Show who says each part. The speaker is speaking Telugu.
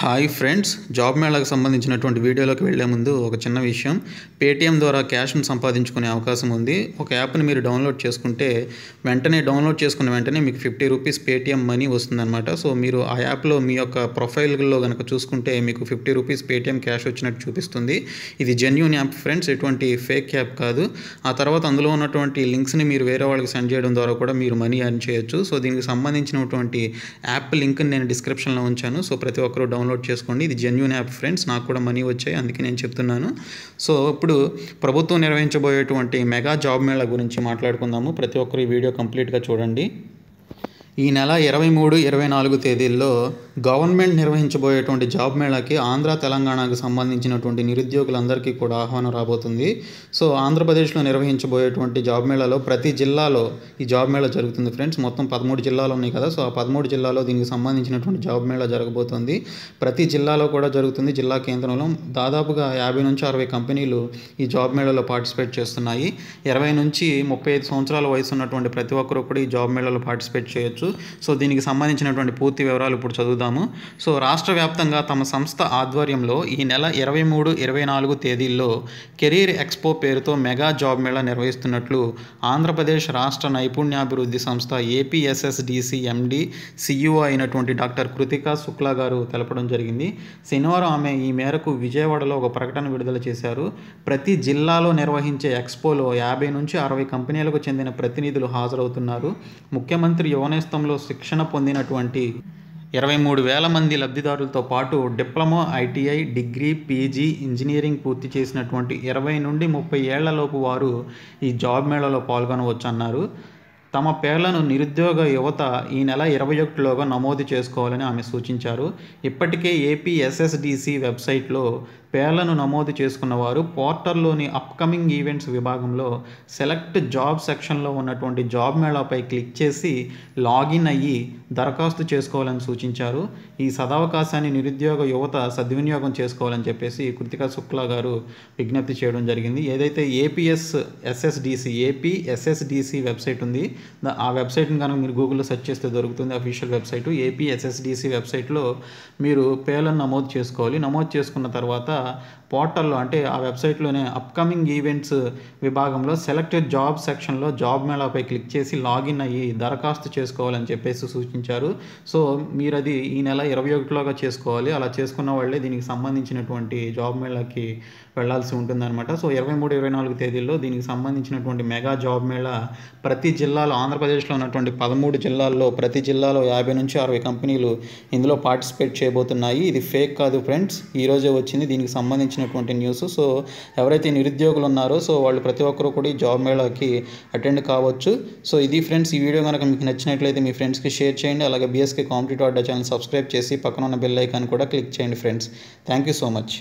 Speaker 1: హాయ్ ఫ్రెండ్స్ జాబ్ మేళాకు సంబంధించినటువంటి వీడియోలోకి వెళ్ళే ముందు ఒక చిన్న విషయం. పేటీఎం ద్వారా క్యాష్ను సంపాదించుకునే అవకాశం ఉంది. ఒక యాప్ని మీరు డౌన్లోడ్ చేసుకుంటే వెంటనే డౌన్లోడ్ చేసుకున్న వెంటనే మీకు ఫిఫ్టీ రూపీస్ పేటీఎం మనీ వస్తుందన్నమాట. సో మీరు ఆ యాప్లో మీ యొక్క ప్రొఫైల్లో కనుక చూసుకుంటే మీకు ఫిఫ్టీ రూపీస్ పేటీఎం క్యాష్ వచ్చినట్టు చూపిస్తుంది. ఇది జెన్యున్ యాప్ ఫ్రెండ్స్ ఎటువంటి ఫేక్ యాప్ కాదు. ఆ తర్వాత అందులో ఉన్నటువంటి లింక్స్ని మీరు వేరే వాళ్ళకి సెండ్ చేయడం ద్వారా కూడా మీరు మనీ అర్న్ చేయొచ్చు. సో దీనికి సంబంధించినటువంటి యాప్ లింక్ని నేను డిస్క్రిప్షన్లో ఉంచాను. సో ప్రతి ఒక్కరూ డౌన్లోడ్ చేసుకోండి. ఇది జెన్యున్ యాప్ ఫ్రెండ్స్ నాకు కూడా మనీ వచ్చాయి. అందుకే నేను చెప్తున్నాను. సో ఇప్పుడు ప్రభుత్వం నిర్వహించబోయేటువంటి మెగా జాబ్ మేళ గురించి మాట్లాడుకుందాము. ప్రతి ఒక్కరు ఈ వీడియో కంప్లీట్గా చూడండి. ఈ నెల ఇరవై మూడు ఇరవై నాలుగు తేదీల్లో గవర్నమెంట్ నిర్వహించబోయేటువంటి జాబ్ మేళాకి ఆంధ్ర తెలంగాణకు సంబంధించినటువంటి నిరుద్యోగులందరికీ కూడా ఆహ్వానం రాబోతుంది. సో ఆంధ్రప్రదేశ్లో నిర్వహించబోయేటువంటి జాబ్ మేళాలో ప్రతి జిల్లాలో ఈ జాబ్ మేళా జరుగుతుంది ఫ్రెండ్స్. మొత్తం పదమూడు జిల్లాలు ఉన్నాయి కదా. సో ఆ పదమూడు జిల్లాలో దీనికి సంబంధించినటువంటి జాబ్ మేళా జరగబోతుంది. ప్రతి జిల్లాలో కూడా జరుగుతుంది జిల్లా కేంద్రంలో. దాదాపుగా యాభై నుంచి అరవై కంపెనీలు ఈ జాబ్ మేళాలో పార్టిసిపేట్ చేస్తున్నాయి. ఇరవై నుంచి ముప్పై ఐదు సంవత్సరాల వయసు ఉన్నటువంటి ప్రతి ఒక్కరు కూడా ఈ జాబ్ మేళాలో పార్టిసిపేట్ చేయొచ్చు. సో దీనికి సంబంధించినటువంటి పూర్తి వివరాలు ఇప్పుడు చదువు చూద్దాము. సో రాష్ట్ర వ్యాప్తంగా తమ సంస్థ ఆధ్వర్యంలో ఈ నెల ఇరవై మూడు ఇరవై నాలుగు తేదీల్లో కెరీర్ ఎక్స్పో పేరుతో మెగా జాబ్ మేళా నిర్వహిస్తున్నట్లు ఆంధ్రప్రదేశ్ రాష్ట్ర నైపుణ్యాభివృద్ధి సంస్థ ఏపీఎస్ఎస్డిసి ఎండి సిఇఓ అయినటువంటి డాక్టర్ కృతికా శుక్లా గారు తెలపడం జరిగింది. శనివారం ఆమె ఈ మేరకు విజయవాడలో ఒక ప్రకటన విడుదల చేశారు. ప్రతి జిల్లాలో నిర్వహించే ఎక్స్పోలో యాభై నుంచి అరవై కంపెనీలకు చెందిన ప్రతినిధులు హాజరవుతున్నారు. ముఖ్యమంత్రి యువనేస్తంలో శిక్షణ పొందినటువంటి ఇరవై మూడు వేల మంది లబ్ధిదారులతో పాటు diploma ITI degree PG engineering పూర్తి చేసినటువంటి ఇరవై నుండి ముప్పై ఏళ్ళలోపు వారు ఈ జాబ్ మేళలో పాల్గొనవచ్చన్నారు. తమ పేర్లను నిరుద్యోగ యువత ఈ నెల ఇరవై ఒకటిలోగా నమోదు చేసుకోవాలని ఆమె సూచించారు. ఇప్పటికే ఏపీ ఎస్ఎస్డిసి వెబ్సైట్లో పేర్లను నమోదు చేసుకున్న వారు పోర్టల్లోని అప్కమింగ్ ఈవెంట్స్ విభాగంలో సెలెక్ట్ జాబ్ సెక్షన్లో ఉన్నటువంటి జాబ్ మేళాపై క్లిక్ చేసి లాగిన్ అయ్యి దరఖాస్తు చేసుకోవాలని సూచించారు. ఈ సదవకాశాన్ని నిరుద్యోగ యువత సద్వినియోగం చేసుకోవాలని చెప్పేసి కృతికా శుక్లా గారు విజ్ఞప్తి చేయడం జరిగింది. ఏదైతే APS SSDC AP SSDC website ఉంది ఆ వెబ్సైట్ని కనుక మీరు గూగుల్లో సెర్చ్ చేస్తే దొరుకుతుంది అఫీషియల్ వెబ్సైట్ ఏపీ ఎస్ఎస్డిసి వెబ్సైట్లో మీరు పేర్లను నమోదు చేసుకోవాలి. నమోదు చేసుకున్న తర్వాత పోర్టల్లో అంటే ఆ వెబ్సైట్లోనే అప్కమింగ్ ఈవెంట్స్ విభాగంలో సెలెక్టెడ్ జాబ్ సెక్షన్లో జాబ్ మేళాపై క్లిక్ చేసి లాగిన్ అయ్యి దరఖాస్తు చేసుకోవాలని చెప్పేసి సూచించారు. సో మీరు అది ఈ నెల ఇరవై ఒకటిలోగా చేసుకోవాలి. అలా చేసుకున్న వాళ్ళే దీనికి సంబంధించినటువంటి జాబ్ మేళాకి వెళ్ళాల్సి ఉంటుందన్నమాట. సో ఇరవై మూడు ఇరవై నాలుగు తేదీల్లో దీనికి సంబంధించినటువంటి మెగా జాబ్ మేళా ప్రతి జిల్లాలో ఆంధ్రప్రదేశ్లో ఉన్నటువంటి పదమూడు జిల్లాల్లో ప్రతి జిల్లాలో యాభై నుంచి అరవై కంపెనీలు ఇందులో పార్టిసిపేట్ చేయబోతున్నాయి. ఇది ఫేక్ కాదు ఫ్రెండ్స్ ఈ రోజే వచ్చింది. దీనికి సంబంధించినటువంటి న్యూస్ సో ఎవరైతే నిరుద్యోగులు ఉన్నారో సో వాళ్ళు ప్రతి ఒక్కరూ కూడా ఈ జాబ్ మేళాకి అటెండ్ కావచ్చు. సో ఇది ఫ్రెండ్స్ ఈ వీడియో కనుక మీకు నచ్చినట్లయితే మీ ఫ్రెండ్స్కి షేర్ చేయండి. అలాగే BSK competitive Adda channel subscribe చేసి పక్కన ఉన్న బెల్ ఐకాన్ కూడా క్లిక్ చేయండి friends thank you so much